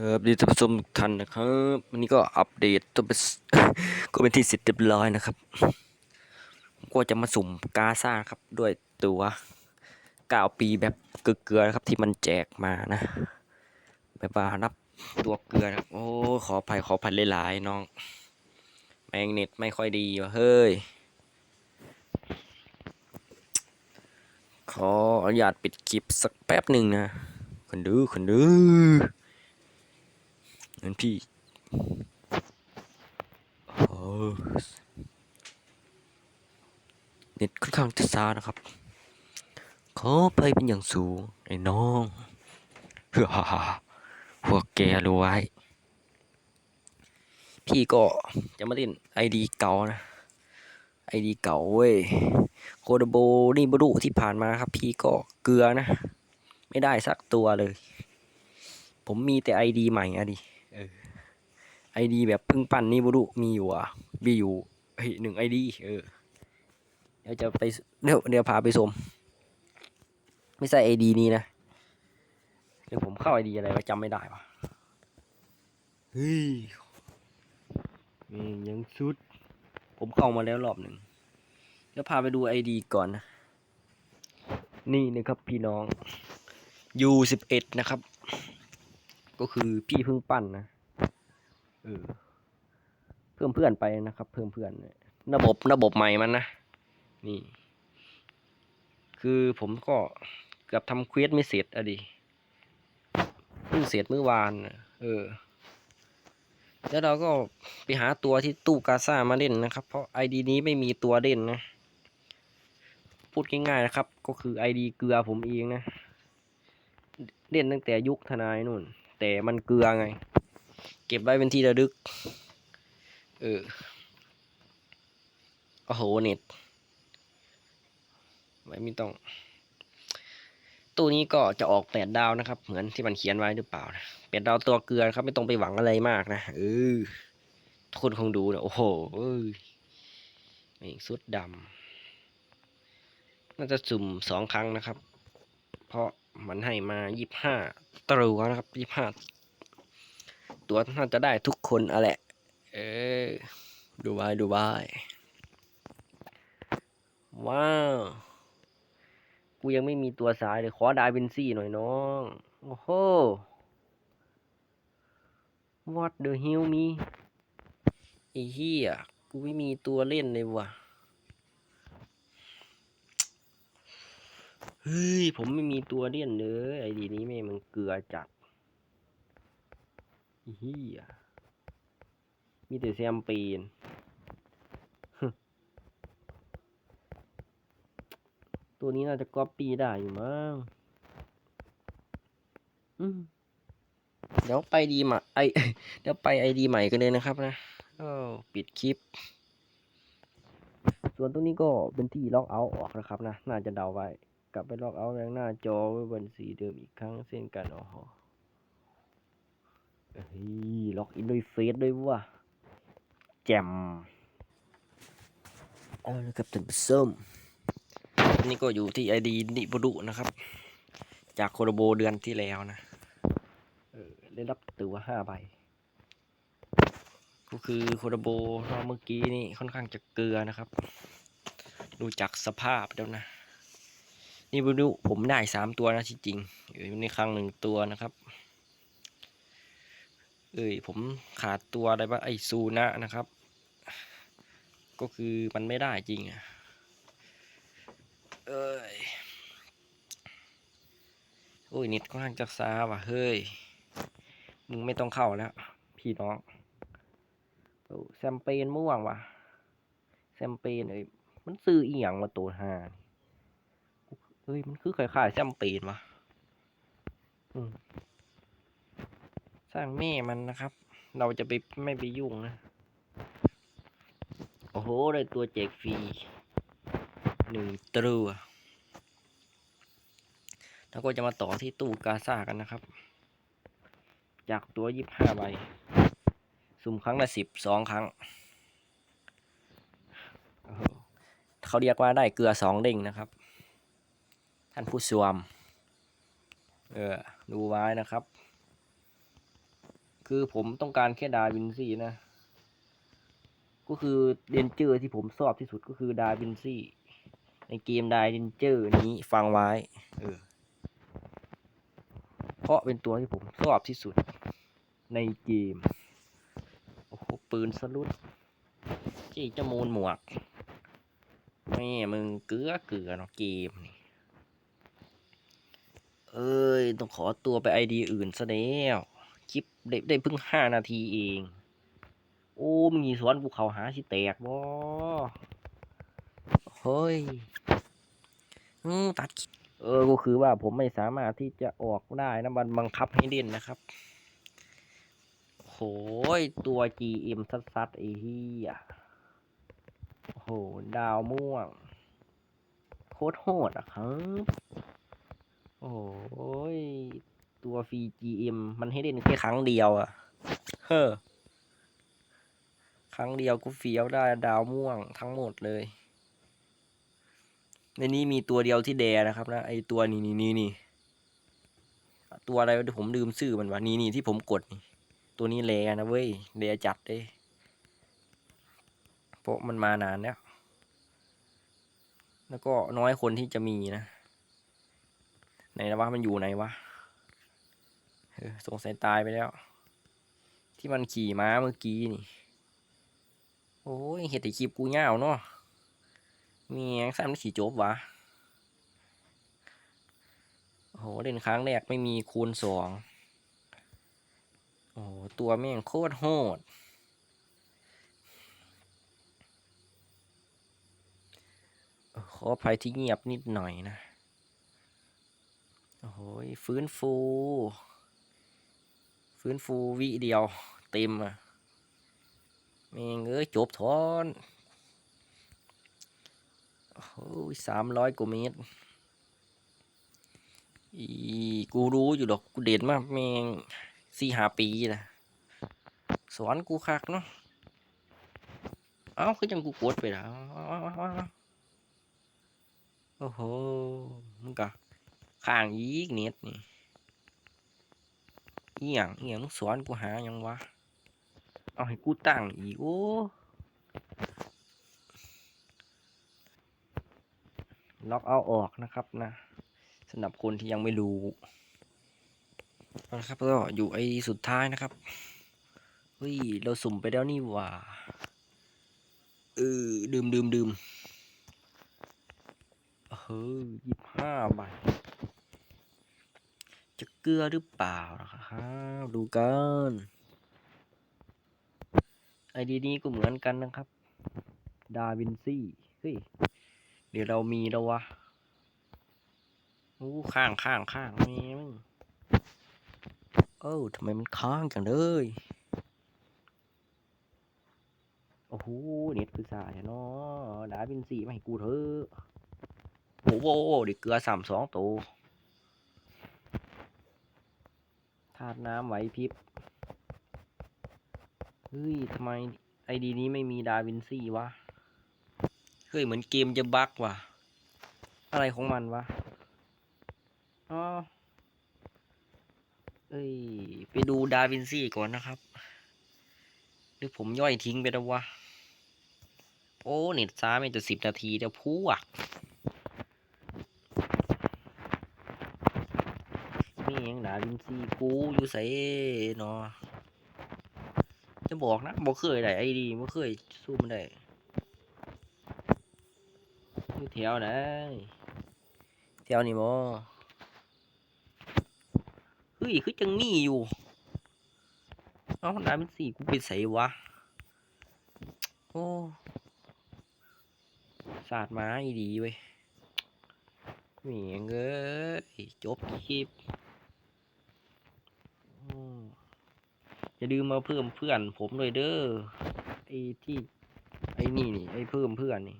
ครับดีท่านผู้ชมทุกท่านนะครับวันนี้ก็อัปเดตตัวเป็นก็เป็นที่เสร็จเรียบร้อยนะครับ ก็จะมาสุ่มกาซ่าครับด้วยตัว9ปีแบบเกลือนะครับที่มันแจกมานะ แบบว่านับตัวเกลือนะครับโอ้ขออภัยขออภัยหลายๆน้อง แมงเน็ตไม่ค่อยดีวะเฮ้ย ขออนุญาตปิดคลิปสักแป๊บหนึ่งนะคนดูคนดู เหมือนพี่โอ้เน็ตค่อนข้างจะช้านะครับ ขอไปเป็นอย่างสูง ไอ้น้องเฮ้อฮ่าฮ่าพวกแกรู้ไว้ พี่ก็จะมาเล่นไอดีเก่านะ ไอดีเก่าเว้ย โคดโบนี่บรุที่ผ่านมาครับ พี่ก็เกลือนะ ไม่ได้สักตัวเลย ผมมีแต่ไอดีใหม่อะดิ ไอดีแบบเพึ่งปั้นนี่บุรุมีอยู่อะมีอยู่เฮ้ยหนึ่งไอดีเออเดี๋ยวจะไปเดี๋ยวเดี๋ยวพาไปชมไม่ใช่ไอดีนี้นะเดี๋ยวผมเข้าไอดีอะไรวะจำไม่ได้วะเฮ้ยแม่งยังสุด ผมเข้ามาแล้วรอบหนึ่งเดี๋ยวพาไปดูไอดีก่อนนะนี่นะครับพี่น้อง U11 นะครับ ก็คือพี่เพิ่งปั้นนะเออเพิ่มเพื่อนไปนะครับ เพิ่มเพื่อนเนี่ยระบบระบบใหม่มันนะนี่ คือผมก็เกือบทำเควสไม่เสร็จอะดิเพิ่งเสร็จเมื่อวานน่ะเออ แล้วเราก็ไปหาตัวที่ตู้กาซ่ามาเล่นนะครับ เพราะไอดีนี้ไม่มีตัวเล่นนะ พูดง่ายๆนะครับ ก็คือไอดีเกลือผมเองนะ เล่นตั้งแต่ยุคทนายนู่น แต่มันเกลือไง เก็บไว้เป็นที่ระลึก เออ โอ้โหเน็ต ไม่ม่ต้องตู้นี้ก็จะออกแปดดาวนะครับ เหมือนที่มันเขียนไว้หรือเปล่านะแปดดาวตัวเกลือนครับ ไม่ต้องไปหวังอะไรมากนะเออทุกคนคงดูนะโอ้โหเอ้ยสุดดำน่าจะสุ่มสองครั้งนะครับ เพราะ มันให้มายี่ห้าตัวนะครับยี่ห้าตัวน่าจะได้ทุกคนอะแหละ เออดูไว้ดูไว้ว้าว กูยังไม่มีตัวสายเลย ขอดาวินซี่หน่อยน้อง โอ้โห what the hell มีไอ้เหี้ยกูไม่มีตัวเล่นเลยว่ะ เฮ้ย ผมไม่มีตัวเล่ยนเลยไอดีนี้แม่มันเกลือจัดเฮียมีแต่แซมเปญตัวนี้น่าจะก๊อปปี้ได้อยู่มั้งอืมเดี๋ยวไปดีใหม่ไอเดี๋ยวไปไอดีใหม่กันเลยนะครับนะอ้ปิดคลิป ส่วนตรงนี้ก็เป็นที่ล็อกเอาท์ออกนะครับนะ น่าจะเดาไว้ กลับไปล็อกเอาท์แรงหน้าจอไว้บนสีเดิมอีกครั้งเช่นกันอ๋อเฮ้ยล็อกอินด้วยเฟซด้วยว่ะแจมเอาละครับท่านผู้ชมนี่ก็อยู่ที่ไอดีนิบุรุนะครับ จากโคโรโบเดือนที่แล้วนะเออได้รับตัวห้าใบก็คือโคโรโบรอบเมื่อกี้นี่ค่อนข้างจะเกลือนะครับ ดูจากสภาพแล้วนะ นี่บุรุผมได้สามตัวนะที่จริงอยู่ในครั้งหนึ่งตัวนะครับ เอ้ยผมขาดตัวอะไรบ้างไอซูนะนะครับ ก็คือมันไม่ได้จริงอะเอ้ยโอ้ยนิดค่อนข้างจะซาว่ะเฮ้ยมึงไม่ต้องเข้าแล้ว พี่น้องโอ้แซมเปญม่วงว่ะแซมเปญเอ้ยมันซื้ออีหยังมาตัวห้านี่ เฮ้ย มันคือคล้ายๆแซมเปญวะสร้างแม่มันนะครับ เราจะไปไม่ไปยุ่งนะ โอ้โห ได้ตัวแจกฟรีหนึ่งตัวแล้วก็จะมาต่อที่ตู้กาซ่ากันนะครับ จากตัวยี่ห้าใบ สุ่มครั้งละสิบสองครั้ง เขาเรียกว่าได้เกลือสองเด้งนะครับ ท่านผู้ชมเออดูไว้นะครับ คือผมต้องการแค่ดาวินซี่นะ ก็คือเดนเจอร์ที่ผมชอบที่สุดก็คือดาวินซี่ ในเกมดาวินเจอร์นี้ฟังไว้เออเพราะเป็นตัวที่ผมชอบที่สุดในเกม โอ้โห ปืนสลุดจี้จมูลหมวกแม่มึงเกลือเกลือเนาะเกมนี่ เอ้ย ต้องขอตัวไปไอดีอื่นซะแล้วคลิปได้ได้เพิ่งห้านาทีเอง โอ้มึงมีสวนภูเขาหาสิแตกบ่เฮ้ยตัดเออ ก็คือว่าผมไม่สามารถที่จะออกได้นะมันบังคับให้เล่นนะครับโหยตัว GM ซัดๆไอ้เหี้ยโอ้โหดาวม่วง โคตรโหดอะครับ โอ้ย ตัวฟรี GM มันให้เล่นแค่ครั้งเดียวอะเฮ้อ ครั้งเดียวกูเฟี้ยวได้ดาวม่วงทั้งหมดเลย ในนี้มีตัวเดียวที่แดนะครับนะ ไอตัวนี้นี่นี่นี่ตัวอะไรผมลืมชื่อมันวะนี่นี่ที่ผมกดนี่ ตัวนี้แลนะเว้ยแลจัดเลยเพราะมันมานานแล้ว แล้วก็น้อยคนที่จะมีนะ ไหนนะวะมันอยู่ไหนวะสงสัยตายไปแล้ว ที่มันขี่ม้าเมื่อกี้นี่ โอ้ยเห็ดแต่คลิปกูเงาเนาะมียงซ้ำได้ขี่โจบวะโอ้โหเล่นครั้งแรกไม่มีคูณสองโอ้โหตัวแม่งโคตรโหดขออภัยที่เงียบนิดหน่อยนะ โอ้โหฟื้นฟู ฟื้นฟูวิเดียว เต็มอะแม่งเอ้ยจบทอนโอ้โหสามร้อยกว่าเมตรอีกูรู้อยู่ดอกกูเด่นมากแม่งสี่หาปีนะสอนกูคักเนาะเอ้าคือจังกูกดไปแล้วโอ้โหมึงกะ ข้างอีกเน็ตนี่เอียังอียงมึงสอนกูหายังวะ เอาให้กูตั้งอีกโอ้ล็อกเอาออกนะครับนะสำหรับคนที่ยังไม่รู้เอาละครับก็อยู่ไอ้สุดท้ายนะครับเฮ้ยเราสุ่มไปแล้วนี่ว่าเออดื่มดื่มดื่มเฮ้ยยี่ห้าใบ จะเกลือหรือเปล่านะครับดูกันไอดีนี้ก็เหมือนกันนะครับ ดาวินซี่เฮ้ยเดี๋ยวเรามีแล้ววะโอ้ข้างข้างข้างแม่มึงเอ้าทำไมมันค้างจังเลยโอ้โหเน็ตคือสายเนาะดาวินซี่มาให้กูเถอะโอ้โหเด็กเกลือสามสองตัวธาตุน้ำไหวพริบ เฮ้ยทำไมไอดีนี้ไม่มีดาวินซี่วะ เฮ้ยเหมือนเกมจะบั๊กว่ะ อะไรของมันวะ อ๋อ เอ้ย ไปดูดาวินซี่ก่อนนะครับ หรือผมย่อยทิ้งไปแล้ววะ โอ้ เน็ตช้าไม่แต่สิบนาทีเดี๋ยวพูอะนี่ ยังดาวินซี่กูอยู่ใส่เนาะจะบอกนะบอกเคยได้ไอดีบ่เคยสู้มันได้อยู่แถวไหนแถวนี้บ่เฮ้ยคือจังมีอยู่เอาน้ำเป็นสี่กูไปใส่วะโอ้สาดมาอีดีเว้ยเหมียงเอ้ยจบคลิป อย่าลืมมาเพิ่มเพื่อน ผมเลยเด้อไอ้ที่ ไอ้นี่นี่ไอ้เพิ่มเพื่อนนี่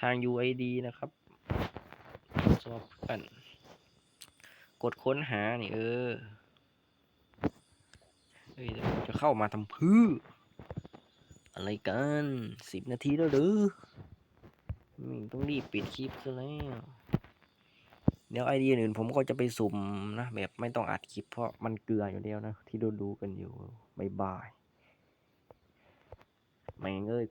ทาง UID นะครับสอบเพื่อน กดค้นหานี่ เออเฮ้ยจะเข้ามาทำพื้ออะไรกันสิบนาทีแล้วหรืออืมต้องรีบปิดคลิปซะแล้ว เดี๋ยวไอเดียอื่นผมก็จะไปสุ่มนะแบบไม่ต้องอัดคลิปเพราะมันเกลืออยู่แล้วนะ ที่ดูดูกันอยู่บายบายไม่งเอ้ย